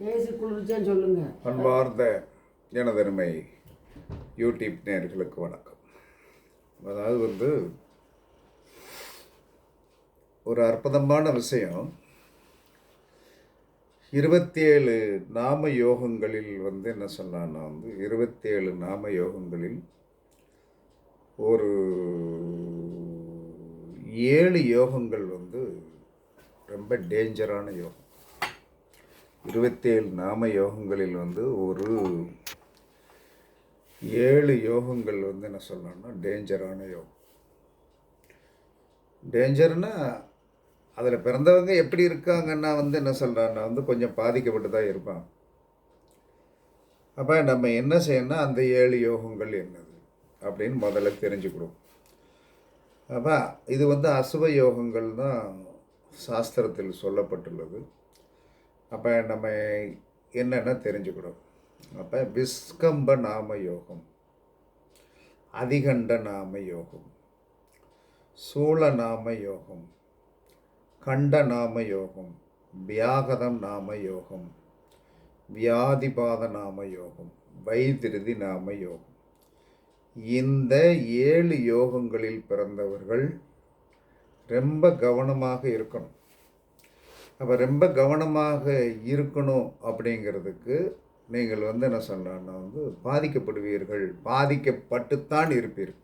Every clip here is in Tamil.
ஏசி குளிர்ச்சேன்னு சொல்லுங்க. அன்பார்ந்த எனதருமை யூடியூப் நேர்களுக்கு வணக்கம். அதாவது வந்து ஒரு அற்புதமான விஷயம். இருபத்தேழு நாம யோகங்களில் வந்து என்ன சொன்னான்னா வந்து இருபத்தேழு நாம யோகங்களில் ஒரு ஏழு யோகங்கள் வந்து ரொம்ப டேஞ்சரான யோகம். இருபத்தேழு நாம யோகங்களில் வந்து ஒரு ஏழு யோகங்கள் வந்து என்ன சொல்லணும்னா டேஞ்சரான யோகம். டேஞ்சர்னா அதில் பிறந்தவங்க எப்படி இருக்காங்கன்னா வந்து என்ன சொல்கிறாங்கன்னா வந்து கொஞ்சம் பாதிக்கப்பட்டு தான் இருப்பாங்க. அப்போ நம்ம என்ன செய்யணும்னா அந்த ஏழு யோகங்கள் என்னது அப்படின்னு முதல்ல தெரிஞ்சுக்கிடுவோம். அப்போ இது வந்து அசுவ யோகங்கள் தான் சாஸ்திரத்தில் சொல்லப்பட்டுள்ளது. அப்போ நம்ம என்னென்ன தெரிஞ்சுக்கணும்? அப்போ விஸ்கம்ப நாம யோகம் அதிகண்ட நாம யோகம் சூழ நாம யோகம் கண்ட நாம யோகம் வியாகதம் நாம யோகம் வியாதிபாத நாம யோகம் வைத்திருதி நாம யோகம். இந்த ஏழு யோகங்களில் பிறந்தவர்கள் ரொம்ப கவனமாக இருக்கணும். அப்போ ரொம்ப கவனமாக இருக்கணும் அப்படிங்கிறதுக்கு நீங்கள் வந்து என்ன சொல்லலாம்னா வந்து பாதிக்கப்படுவீர்கள் பாதிக்கப்பட்டுத்தான் இருப்பீர்கள்.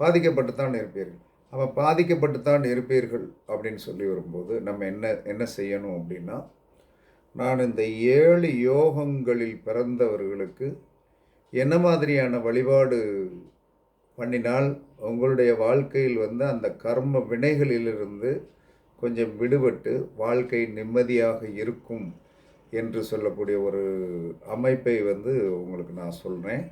பாதிக்கப்பட்டுத்தான் இருப்பீர்கள். அப்போ பாதிக்கப்பட்டுத்தான் இருப்பீர்கள் அப்படின்னு சொல்லி வரும்போது நம்ம என்ன என்ன செய்யணும் அப்படின்னா நான் இந்த ஏழு யோகங்களில் பிறந்தவர்களுக்கு என்ன மாதிரியான வழிபாடு பண்ணினால் உங்களுடைய வாழ்க்கையில் வந்து அந்த கர்ம வினைகளிலிருந்து கொஞ்சம் விடுபட்டு வாழ்க்கை நிம்மதியாக இருக்கும் என்று சொல்லக்கூடிய ஒரு அமைப்பை வந்து உங்களுக்கு நான் சொல்கிறேன்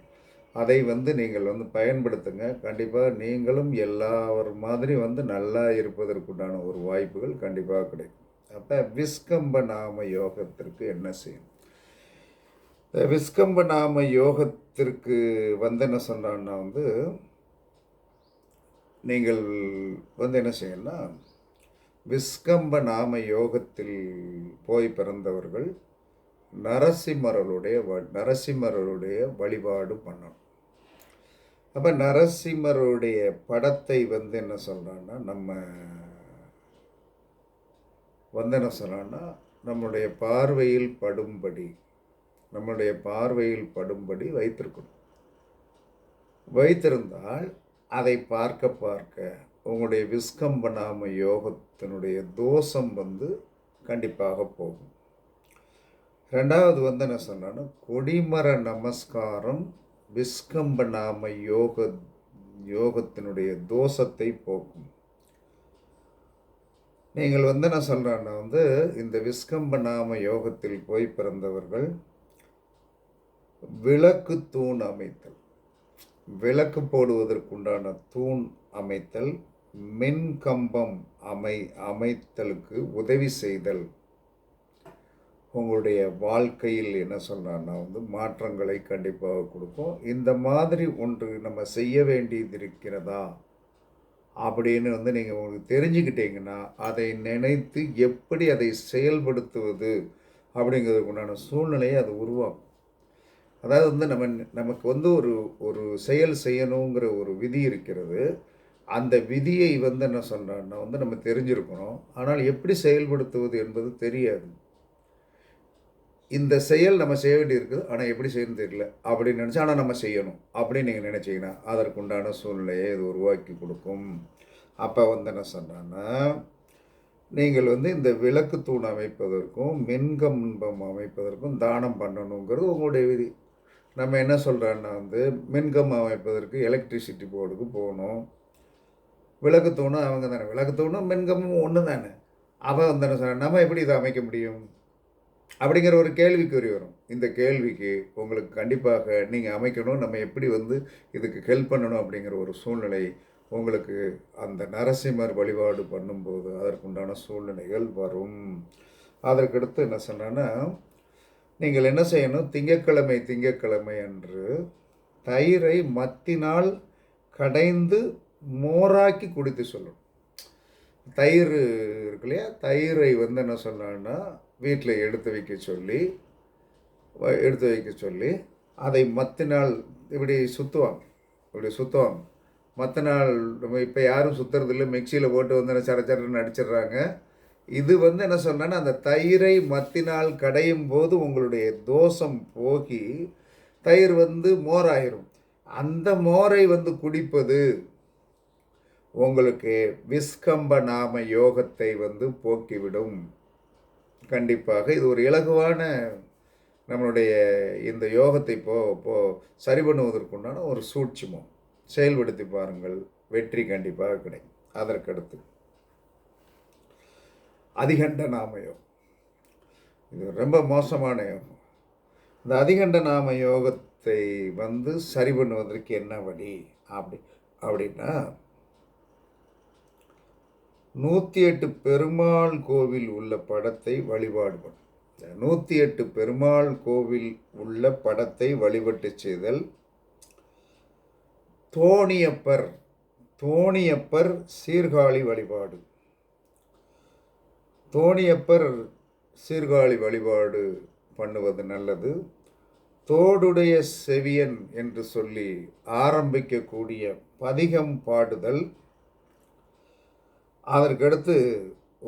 அதை வந்து நீங்கள் வந்து பயன்படுத்துங்க. கண்டிப்பாக நீங்களும் எல்லார் மாதிரி வந்து நல்லா இருப்பதற்குண்டான ஒரு வாய்ப்புகள் கண்டிப்பாக கிடைக்கும். அப்போ விஸ்கம்ப நாம யோகத்திற்கு என்ன செய்யணும்? விஸ்கம்ப நாம யோகத்திற்கு வந்து என்ன சொன்னான்னா வந்து நீங்கள் வந்து என்ன செய்யணும்னா விஸ்கம்ப நாம யோகத்தில் போய் பிறந்தவர்கள் நரசிம்மர்களுடைய வ வழிபாடு பண்ணணும். அப்போ நரசிம்மருடைய படத்தை வந்து என்ன சொல்கிறான்னா நம்ம வந்து என்ன சொல்கிறான்னா நம்முடைய பார்வையில் படும்படி நம்முடைய பார்வையில் படும்படி வைத்திருக்கணும். வைத்திருந்தால் அதை பார்க்க பார்க்க உங்களுடைய விஸ்கம்பநாம யோகத்தினுடைய தோஷம் வந்து கண்டிப்பாக போகும். ரெண்டாவது வந்து என்ன சொன்னான்னா கொடிமர நமஸ்காரம் விஸ்கம்பனாம யோக யோகத்தினுடைய தோஷத்தை போக்கும். நீங்கள் வந்து என்ன சொல்கிறேன்னா வந்து இந்த விஸ்கம்பநாம யோகத்தில் போய் பிறந்தவர்கள் விளக்கு தூண் அமைத்தல் விளக்கு போடுவதற்குண்டான தூண் அமைத்தல் மின் கம்பம் அமை அமைத்தலுக்கு உதவி செய்தல். உங்களுடைய வாழ்க்கையில் என்ன சொல்கிறான்னா வந்து மாற்றங்களை கண்டிப்பாக கொடுக்கும். இந்த மாதிரி ஒன்று நம்ம செய்ய வேண்டியது இருக்கிறதா அப்படின்னு வந்து நீங்கள் உங்களுக்கு தெரிஞ்சுக்கிட்டீங்கன்னா அதை நினைத்து எப்படி அதை செயல்படுத்துவது அப்படிங்கிறதுக்கு உண்டான சூழ்நிலையை அது உருவாக்கும். அதாவது வந்து நம்ம நமக்கு வந்து ஒரு ஒரு செயல் செய்யணுங்கிற ஒரு விதி இருக்கிறது. அந்த விதியை வந்து என்ன சொல்கிறான்னா வந்து நம்ம தெரிஞ்சிருக்கணும். ஆனால் எப்படி செயல்படுத்துவது என்பது தெரியாது. இந்த செயல் நம்ம செய்ய வேண்டியிருக்குது ஆனால் எப்படி செய்யணும் தெரியல. அப்படின்னு நினச்சா ஆனால் நம்ம செய்யணும். அப்படின்னு நீங்கள் நினச்சிங்கன்னா அதற்குண்டான சூழ்நிலையை இது உருவாக்கி கொடுக்கும். அப்போ வந்து என்ன சொன்னான்னா நீங்கள் வந்து இந்த விளக்கு தூண் அமைப்பதற்கும் மின்கம்பம் அமைப்பதற்கும் தானம் பண்ணணுங்கிறது உங்களுடைய விதி. நம்ம என்ன சொல்கிறோன்னா வந்து மின்கம் அமைப்பதற்கு எலக்ட்ரிசிட்டி போர்டுக்கு போகணும். விளக்கு தூணும் அவங்க தானே. விளக்கு தூணும் மின்கமும் ஒன்று தானே அவன் வந்து என்ன நம்ம எப்படி இதை அமைக்க முடியும்? அப்படிங்கிற ஒரு கேள்விக்குறி வரும். இந்த கேள்விக்கு உங்களுக்கு கண்டிப்பாக நீங்கள் அமைக்கணும் நம்ம எப்படி வந்து இதுக்கு ஹெல்ப் பண்ணணும் அப்படிங்கிற ஒரு சூழ்நிலை உங்களுக்கு அந்த நரசிம்மர் வழிபாடு பண்ணும்போது அதற்குண்டான சூழ்நிலைகள் வரும். அதற்கடுத்து என்ன சொன்னேன்னா நீங்கள் என்ன செய்யணும்? திங்கக்கிழமை திங்கட்கிழமை அன்று தயிரை மத்தினால் கடைந்து மோராக்கி குடித்து சொல்லணும். தயிர் இருக்கு இல்லையா? தயிரை வந்து என்ன சொன்னான்னா வீட்டில் எடுத்து வைக்க சொல்லி வ- எடுத்து வைக்க சொல்லி அதை மத்தினால் இப்படி சுற்றுவாங்க இப்படி சுற்றுவாங்க மற்ற நாள் நம்ம இப்போ யாரும் சுற்றுறதில்ல மிக்சியில் போட்டு வந்து சர சரன்னு அடிச்சிடுறாங்க. இது வந்து என்ன சொன்னேன்னா அந்த தயிரை மத்தினால் கடையும் போது உங்களுடைய தோஷம் போகி தயிர் வந்து மோராயிரும். அந்த மோரை வந்து குடிப்பது உங்களுக்கு விஸ்கம்ப நாம யோகத்தை வந்து போக்கிவிடும். கண்டிப்பாக இது ஒரு இலகுவான நம்மளுடைய இந்த யோகத்தை இப்போ இப்போ சரி பண்ணுவதற்குண்டான ஒரு சூட்சுமம். செயல்படுத்தி பாருங்கள். வெற்றி கண்டிப்பாக கிடைக்கும். அதற்கடுத்து. அதிகண்ட நாம யோகம். இது ரொம்ப மோசமான யோகம். இந்த அதிகண்ட நாம யோகத்தை வந்து சரி பண்ணுவதற்கு என்ன வழி? அப்படி அப்படின்னா நூற்றி எட்டு பெருமாள் கோவில் உள்ள படத்தை வழிபாடு பண்ணும் நூற்றி எட்டு பெருமாள் கோவில் உள்ள படத்தை வழிபட்டு செய்தல். தோணியப்பர் தோணியப்பர் சீர்காழி வழிபாடு. தோணியப்பர் சீர்காழி வழிபாடு பண்ணுவது நல்லது. தோடுடைய செவியன் என்று சொல்லி ஆரம்பிக்கக்கூடிய பதிகம் பாடுதல். அதற்கடுத்து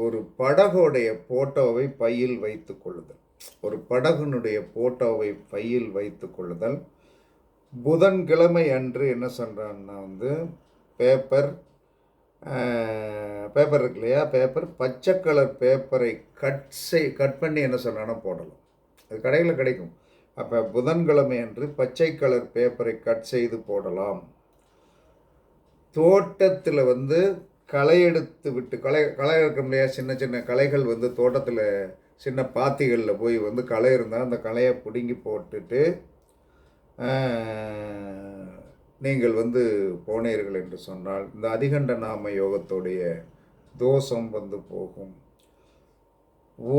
ஒரு படகுடைய போட்டோவை பையில் வைத்து கொள்ளுதல். ஒரு படகுனுடைய போட்டோவை பையில் வைத்து கொள்ளுதல். புதன்கிழமை அன்று என்ன சொல்கிறான்னா வந்து பேப்பர் பேப்பர் இருக்கு இல்லையா? பேப்பர் பச்சை கலர் பேப்பரை கட் செய் கட் பண்ணி என்ன சொல்கிறான்னா போடலாம். அது கடையில் கிடைக்கும். அப்போ புதன்கிழமை அன்று பச்சை கலர் பேப்பரை கட் செய்து போடலாம். தோட்டத்தில் வந்து களை எடுத்து விட்டு களை களை எடுக்க முடியாது சின்ன சின்ன களைகள் வந்து தோட்டத்தில் சின்ன பாத்திகளில் போய் வந்து களை இருந்தால் அந்த களையை பிடுங்கி போட்டுட்டு நீங்கள் வந்து போனீர்கள் என்று சொன்னால் இந்த அதிகண்ட நாம யோகத்துடைய தோஷம் வந்து போகும்.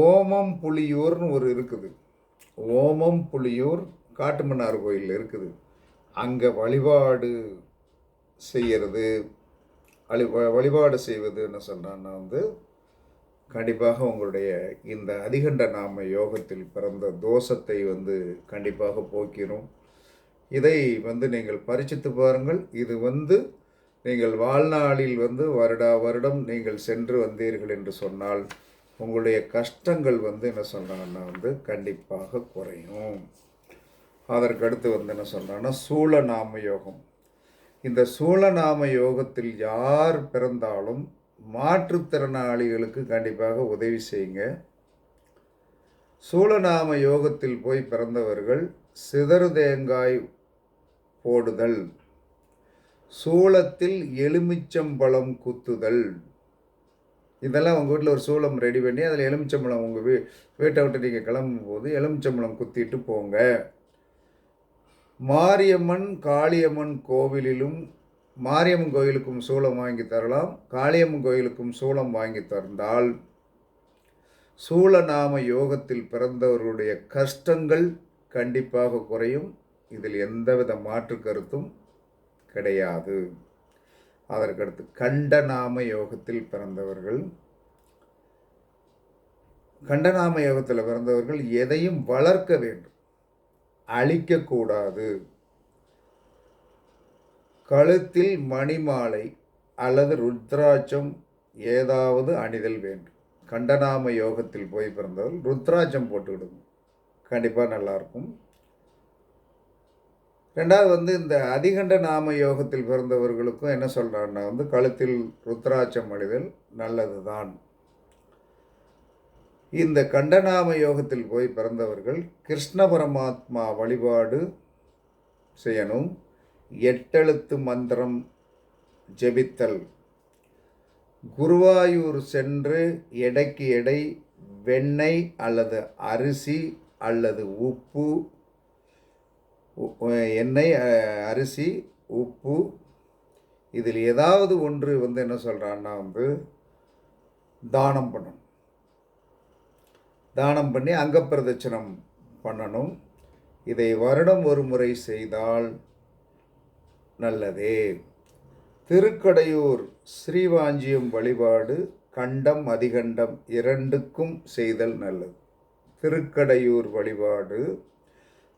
ஓமம் புலியூர்னு ஒரு இருக்குது. ஓமம் புலியூர் காட்டுமன்னார் கோயில் இருக்குது. அங்கே வழிபாடு செய்கிறது அழி வழிபாடு செய்வதுன்னு சொன்னான்னா வந்து கண்டிப்பாக உங்களுடைய இந்த அதிகண்ட நாம யோகத்தில் பிறந்த தோஷத்தை வந்து கண்டிப்பாக போக்கிடும் இதை வந்து நீங்கள் பரிச்சித்து பாருங்கள். இது வந்து நீங்கள் வாழ்நாளில் வந்து வருடா வருடம் நீங்கள் சென்று வந்தீர்கள் என்று சொன்னால் உங்களுடைய கஷ்டங்கள் வந்து என்ன சொல்கிறாங்கன்னா வந்து கண்டிப்பாக குறையும். அதற்கடுத்து வந்து என்ன சொன்னால் சூழ நாம யோகம். இந்த சூழநாம யோகத்தில் யார் பிறந்தாலும் மாற்றுத்திறனாளிகளுக்கு கண்டிப்பாக உதவி செய்யுங்க. சூழநாம யோகத்தில் போய் பிறந்தவர்கள் சிதறு தேங்காய் போடுதல் சூளத்தில் எலுமிச்சம்பழம் குத்துதல். இதெல்லாம் உங்கள் வீட்டில் ஒரு சூளம் ரெடி பண்ணி அதில் எலுமிச்சம்பழம் உங்கள் வீ வீட்டை விட்டு நீங்கள் கிளம்பும்போது எலுமிச்சம்பழம் குத்திட்டு போங்க. மாரியம்மன் காளியம்மன் கோவிலிலும் மாரியம்மன் கோயிலுக்கும் சூளம் வாங்கி தரலாம். காளியம்மன் கோயிலுக்கும் சூளம் வாங்கி தந்தால் சூளநாம யோகத்தில் பிறந்தவர்களுடைய கஷ்டங்கள் கண்டிப்பாக குறையும். இதில் எந்தவித மாற்று கருத்தும் கிடையாது. அதற்கடுத்து கண்டநாம யோகத்தில் பிறந்தவர்கள். கண்டநாம யோகத்தில் பிறந்தவர்கள் எதையும் வளர்க்க வேண்டும். அழிக்கக்கூடாது. கழுத்தில் மணிமாலை அல்லது ருத்ராட்சம் ஏதாவது அணிதல் வேண்டும். கண்டநாம யோகத்தில் போய் பிறந்தவர்கள் ருத்ராட்சம் போட்டுக்கிடுங்க கண்டிப்பாக நல்லாயிருக்கும் ரெண்டாவது வந்து இந்த அதிகண்ட நாம யோகத்தில் பிறந்தவர்களுக்கும் என்ன சொல்கிறாருன்னா வந்து கழுத்தில் ருத்ராட்சம் அணிதல் நல்லது தான் இந்த கண்டநாம யோகத்தில் போய் பிறந்தவர்கள் கிருஷ்ண பரமாத்மா வழிபாடு செய்யணும். எட்டெழுத்து மந்திரம் ஜெபித்தல். குருவாயூர் சென்று எடைக்கு எடை வெண்ணெய் அல்லது அரிசி அல்லது உப்பு உ- எண்ணெய் அரிசி உப்பு. இதில் ஏதாவது ஒன்று வந்து என்ன சொல்கிறான்னா வந்து தானம் பண்ணணும். தானம் பண்ணி அங்கப்பிரதட்சணம் பண்ணணும். இதை வருடம் ஒரு முறை செய்தால் நல்லதே. திருக்கடையூர் ஸ்ரீவாஞ்சியம் வழிபாடு கண்டம் அதிகண்டம் இரண்டுக்கும் செய்தல் நல்லது. திருக்கடையூர் வழிபாடு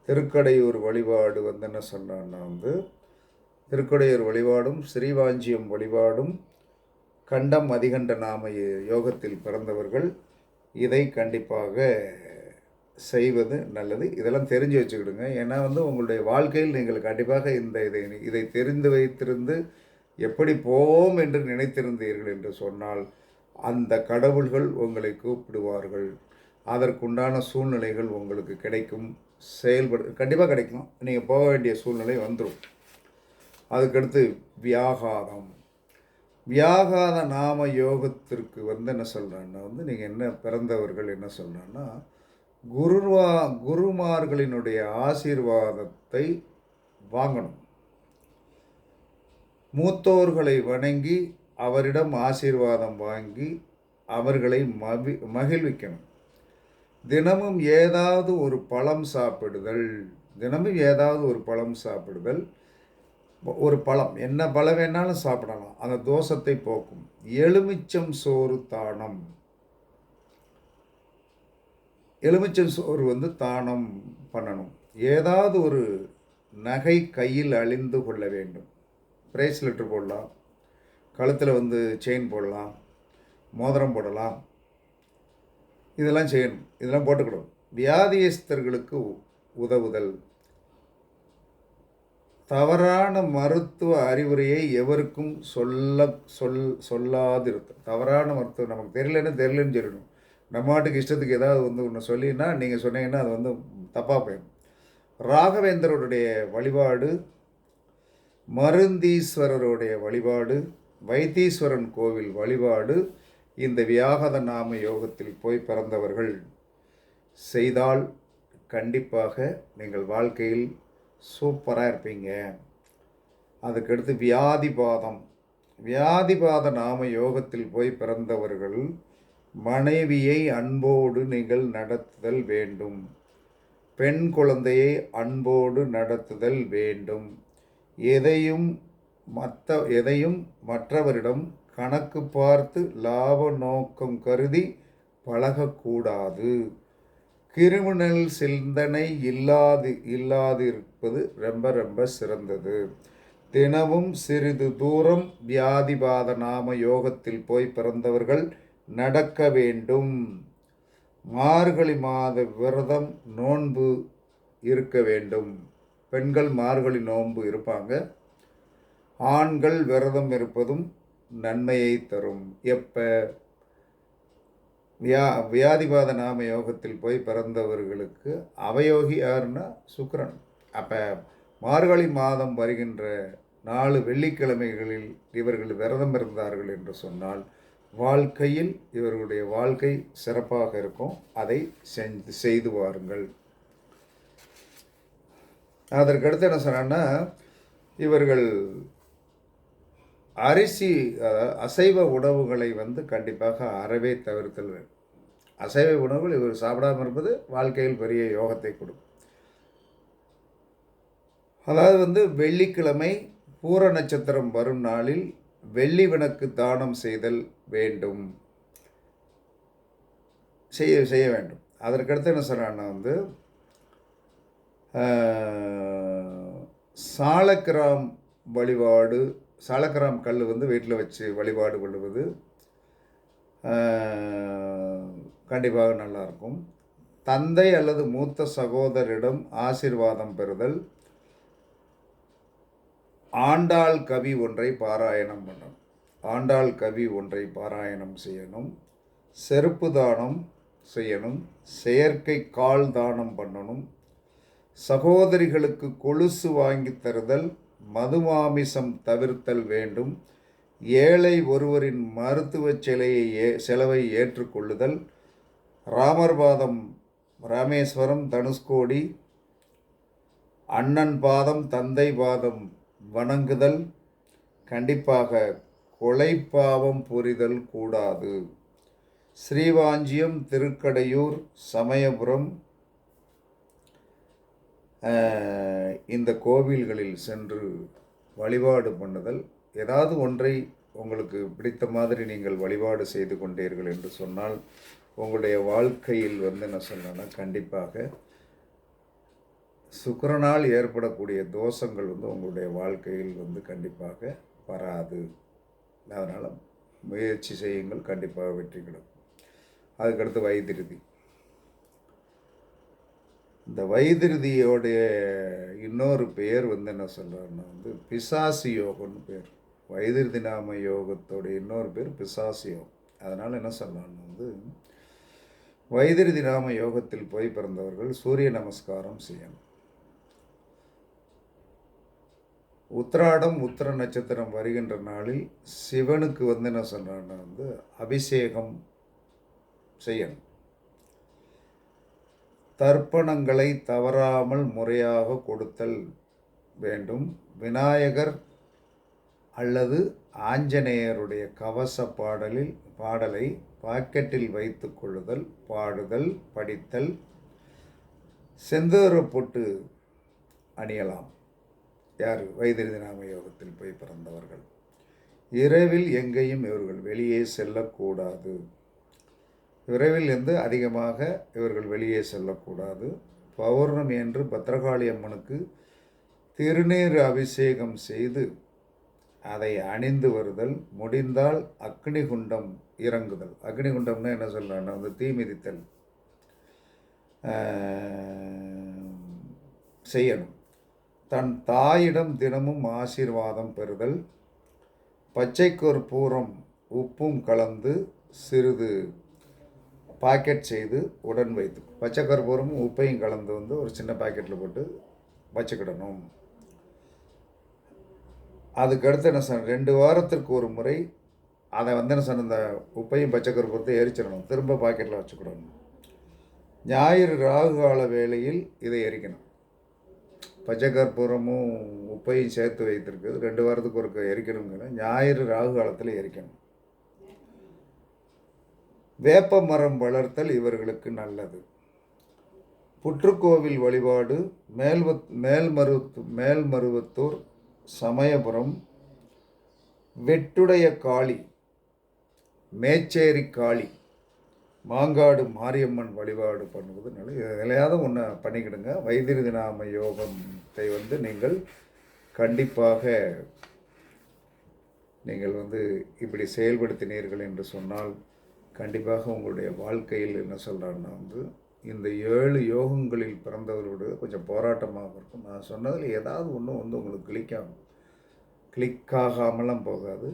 திருக்கடையூர் வழிபாடு வந்து என்ன சொன்னான்னா வந்து திருக்கடையூர் வழிபாடும் ஸ்ரீவாஞ்சியம் வழிபாடும் கண்டம் அதிகண்ட நாம யோகத்தில் பிறந்தவர்கள் இதை கண்டிப்பாக செய்வது நல்லது. இதெல்லாம் தெரிஞ்சு வச்சுக்கிடுங்க. ஏன்னா வந்து உங்களுடைய வாழ்க்கையில் நீங்கள் கண்டிப்பாக இந்த இதை இதை தெரிந்து வைத்திருந்து எப்படி போவோம் என்று நினைத்திருந்தீர்கள் என்று சொன்னால் அந்த கடவுள்கள் உங்களை கூப்பிடுவார்கள். அதற்குண்டான சூழ்நிலைகள் உங்களுக்கு கிடைக்கும். செயல்படு கண்டிப்பாக கிடைக்கும். நீங்கள் போக வேண்டிய சூழ்நிலை வந்துடும் அதுக்கடுத்து வியாகாரம். வியாகாத நாம யோகத்திற்கு வந்து என்ன சொல்கிறேன்னா வந்து நீங்கள் என்ன பிறந்தவர்கள் என்ன சொல்கிறேன்னா குருவா குருமார்களினுடைய ஆசீர்வாதத்தை வாங்கணும். மூத்தோர்களை வணங்கி அவரிடம் ஆசீர்வாதம் வாங்கி அவர்களை மவி மகிழ்விக்கணும். தினமும் ஏதாவது ஒரு பழம் சாப்பிடுதல் தினமும் ஏதாவது ஒரு பழம் சாப்பிடுதல் ஒரு பழம். என்ன பழம் வேணாலும் சாப்பிடலாம். அந்த தோஷத்தை போக்கும். எலுமிச்சம் சோறு தானம். எலுமிச்சம் சோறு வந்து தானம் பண்ணணும். ஏதாவது ஒரு நகை கையில் அழிந்து கொள்ள வேண்டும். பிரேஸ்லெட்டு போடலாம். கழுத்தில் வந்து செயின் போடலாம். மோதிரம் போடலாம். இதெல்லாம் செய்யணும். இதெல்லாம் போட்டுக்கணும் வியாதியஸ்தர்களுக்கு உதவுதல். தவறான மருத்துவ அறிவுரையை எவருக்கும் சொல்ல சொல் சொல்லாதிருக்கும் தவறான மருத்துவம் நமக்கு தெரியலன்னு தெரியலன்னு சொல்லணும் நம்ம நாட்டுக்கு இஷ்டத்துக்கு ஏதாவது வந்து ஒன்று சொல்லினா நீங்கள் சொன்னீங்கன்னா அது வந்து தப்பாக போயிடும். ராகவேந்தருடைய வழிபாடு மருந்தீஸ்வரருடைய வழிபாடு வைத்தீஸ்வரன் கோவில் வழிபாடு இந்த வியாகத நாம யோகத்தில் போய் பிறந்தவர்கள் செய்தால் கண்டிப்பாக நீங்கள் வாழ்க்கையில் சூப்பராக இருப்பீங்க. அதுக்கடுத்து வியாதிபாதம். வியாதிபாத நாம யோகத்தில் போய் பிறந்தவர்கள் மனைவியை அன்போடு நீங்கள் நடத்துதல் வேண்டும். பெண் குழந்தையை அன்போடு நடத்துதல் வேண்டும். எதையும் மற்ற எதையும் மற்றவரிடம் கணக்கு பார்த்து லாப நோக்கம் கருதி பழகக்கூடாது. கிரிமினல் சிந்தனை இல்லாது இல்லாதிருப்பது ரொம்ப ரொம்ப சிறந்தது. தினமும் சிறிது தூரம் வியாதிபாத நாம யோகத்தில் போய் பிறந்தவர்கள் நடக்க வேண்டும். மார்கழி மாத விரதம் நோன்பு இருக்க வேண்டும். பெண்கள் மார்கழி நோன்பு இருப்பாங்க. ஆண்கள் விரதம் இருப்பதும் நன்மையை தரும். எப்போ? வியா வியாதிபாத நாம யோகத்தில் போய் பிறந்தவர்களுக்கு அவயோகி யாருன்னா சுக்கரன். அப்போ மார்கழி மாதம் வருகின்ற நாலு வெள்ளிக்கிழமைகளில் இவர்கள் விரதம் இருந்தார்கள் என்று சொன்னால் வாழ்க்கையில் இவர்களுடைய வாழ்க்கை சிறப்பாக இருக்கும். அதை செஞ்சு செய்து வாருங்கள். அதற்கடுத்து என்ன சொன்னான்னா இவர்கள் அரிசி அசைவ உணவுகளை வந்து கண்டிப்பாக அறவே தவிர்த்தல் வேண்டும். அசைவ உணவுகள் இவர் சாப்பிடாமல் இருப்பது வாழ்க்கையில் பெரிய யோகத்தை கொடுக்கும். அதாவது வந்து வெள்ளிக்கிழமை பூர நட்சத்திரம் வரும் நாளில் வெள்ளி விளக்கு தானம் செய்தல் வேண்டும். செய்ய செய்ய வேண்டும். அதற்கடுத்து என்ன சொல்கிறான்னா வந்து சாலக்கிராம் வழிபாடு சாலக்கிராம் கல் வந்து வீட்டில் வச்சு வழிபாடு கொள்வது கண்டிப்பாக நல்லாயிருக்கும். தந்தை அல்லது மூத்த சகோதரிடம் ஆசிர்வாதம் பெறுதல் ஆண்டாள் கவி ஒன்றை பாராயணம் பண்ணணும். ஆண்டாள் கவி ஒன்றை பாராயணம் செய்யணும். செருப்பு தானம் செய்யணும். செயற்கை கால் தானம் பண்ணணும். சகோதரிகளுக்கு கொலுசு வாங்கி தருதல் மதுமாமிசம் தவிர்த்தல் வேண்டும். ஏழை ஒருவரின் மருத்துவ சிலையை ஏ செலவை ஏற்றுக்கொள்ளுதல். ராமர் பாதம் ராமேஸ்வரம் தனுஷ்கோடி. அண்ணன் பாதம் தந்தை பாதம் வணங்குதல். கண்டிப்பாக கொலை பாவம் புரிதல் கூடாது. ஸ்ரீவாஞ்சியம் திருக்கடையூர் சமயபுரம். இந்த கோவில்களில் சென்று வழிபாடு பண்ணுதல் ஏதாவது ஒன்றை உங்களுக்கு பிடித்த மாதிரி நீங்கள் வழிபாடு செய்து கொண்டீர்கள் என்று சொன்னால் உங்களுடைய வாழ்க்கையில் வந்து என்ன சொல்லணும்னா கண்டிப்பாக சுக்கிரனால் ஏற்படக்கூடிய தோஷங்கள் வந்து உங்களுடைய வாழ்க்கையில் வந்து கண்டிப்பாக வராது. அதனால் முயற்சி செய்யுங்கள் கண்டிப்பாக வெற்றி கிடைக்கும். அதுக்கடுத்து வைத்திருதி. இந்த வைத்திருதியோடைய இன்னொரு பெயர் வந்து என்ன சொல்கிறாருன்னா வந்து பிசாசு யோகம்னு பேர். வைதிருதி நாம யோகத்தோடைய இன்னொரு பேர் பிசாசு யோகம். அதனால் என்ன சொல்லலாம்னு வந்து வைதிருதி நாம யோகத்தில் போய் பிறந்தவர்கள் சூரிய நமஸ்காரம் செய்யணும். உத்திராடம் உத்திர நட்சத்திரம் வருகின்ற நாளில் சிவனுக்கு வந்து என்ன சொல்கிறான்னா வந்து அபிஷேகம் செய்யணும். தர்ப்பணங்களை தவறாமல் முறையாக கொடுத்தல் வேண்டும். விநாயகர் அல்லது ஆஞ்சநேயருடைய கவச பாடலில் பாடலை பாக்கெட்டில் வைத்து கொள்ளுதல் பாடுதல் படித்தல் செந்தூர பொட்டு அணியலாம். யார்? வைத்திருதி நாம யோகத்தில் போய் பிறந்தவர்கள். இரவில் எங்கேயும் இவர்கள் வெளியே செல்லக்கூடாது. விரைவில் இருந்து அதிகமாக இவர்கள் வெளியே செல்லக்கூடாது. பௌர்ணமி என்று பத்ரகாளி அம்மனுக்கு திருநீர் அபிஷேகம் செய்து அதை அணிந்து வருதல் முடிந்தால் அக்னிகுண்டம் இறங்குதல். அக்னிகுண்டம்னா என்ன சொல்கிறாங்க வந்து தீ மிதித்தல். செய்யணும். தன் தாயிடம் தினமும் ஆசீர்வாதம் பெறுதல். பச்சை கற்பூரம் உப்பும் கலந்து சிறிது பாக்கெட் செய்து உடன் வைத்து பச்சை கற்பூரமும் உப்பையும் கலந்து வந்து ஒரு சின்ன பாக்கெட்டில் போட்டு வச்சுக்கிடணும். அதுக்கடுத்து என்ன சொன்ன ரெண்டு வாரத்திற்கு ஒரு முறை அதை வந்து என்ன சொன்ன இந்த உப்பையும் பச்சை கற்பூரத்தை எரிச்சிடணும். திரும்ப பாக்கெட்டில் வச்சுக்கிடணும். ஞாயிறு ராகு கால வேளையில் இதை எரிக்கணும். பச்சை கற்பூரமும் உப்பையும் சேர்த்து வைத்திருக்கு ரெண்டு வாரத்துக்கு ஒரு எரிக்கணுங்கிற ஞாயிறு ராகு காலத்தில் எரிக்கணும். வேப்ப மரம் வளர்த்தல் இவர்களுக்கு நல்லது. புற்றுக்கோவில் வழிபாடு மேல்வத் மேல்மருவத்து மேல்மருவத்தூர் சமயபுரம் வெட்டுடைய காளி மேச்சேரி காளி மாங்காடு மாரியம்மன் வழிபாடு பண்ணுவது நல்லது. எதுலையாவது ஒன்று பண்ணிக்கிடுங்க. வைத்திருதி நாம யோகத்தை வந்து நீங்கள் கண்டிப்பாக நீங்கள் வந்து இப்படி செயல்படுத்தினீர்கள் என்று சொன்னால் கண்டிப்பாக உங்களுடைய வாழ்க்கையில் என்ன சொல்கிறாருன்னா வந்து இந்த ஏழு யோகங்களில் பிறந்தவர்களோட கொஞ்சம் போராட்டமாக இருக்கும். நான் சொன்னதில் ஏதாவது ஒன்று வந்து உங்களுக்கு கிளிக்காகும் கிளிக்காகாமலாம் கிளிக் ஆகாமலாம் போகாது.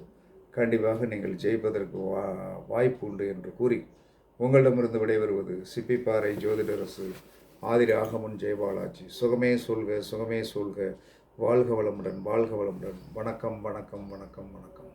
கண்டிப்பாக நீங்கள் ஜெயிப்பதற்கு வா வாய்ப்பு உண்டு என்று கூறி உங்களிடமிருந்து விடைபெறுவது சிப்பிப்பாறை ஜோதிடரசு ஆதிரி ஆகமன் ஜெயபாலாஜி. சுகமே சொல்க சுகமே சொல்க. வாழ்க வளமுடன் வாழ்க வளமுடன். வணக்கம் வணக்கம் வணக்கம் வணக்கம்.